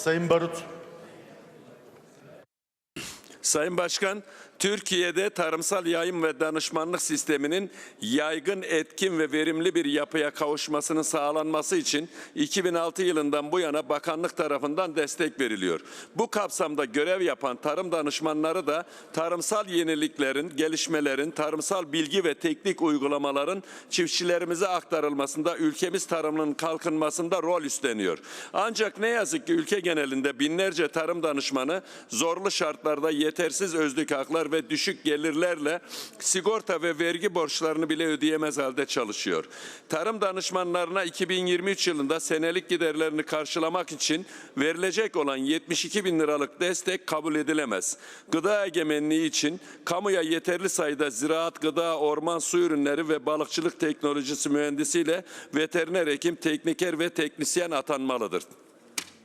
Sayın Barut. Sayın Başkan, Türkiye'de tarımsal yayın ve danışmanlık sisteminin yaygın, etkin ve verimli bir yapıya kavuşmasının sağlanması için 2006 yılından bu yana bakanlık tarafından destek veriliyor. Bu kapsamda görev yapan tarım danışmanları da tarımsal yeniliklerin, gelişmelerin, tarımsal bilgi ve teknik uygulamaların çiftçilerimize aktarılmasında ülkemiz tarımının kalkınmasında rol üstleniyor. Ancak ne yazık ki ülke genelinde binlerce tarım danışmanı zorlu şartlarda yetersiz özlük haklar ve düşük gelirlerle sigorta ve vergi borçlarını bile ödeyemez halde çalışıyor. Tarım danışmanlarına 2023 yılında senelik giderlerini karşılamak için verilecek olan 72 bin liralık destek kabul edilemez. Gıda egemenliği için kamuya yeterli sayıda ziraat, gıda, orman, su ürünleri ve balıkçılık teknolojisi mühendisiyle veteriner hekim, tekniker ve teknisyen atanmalıdır.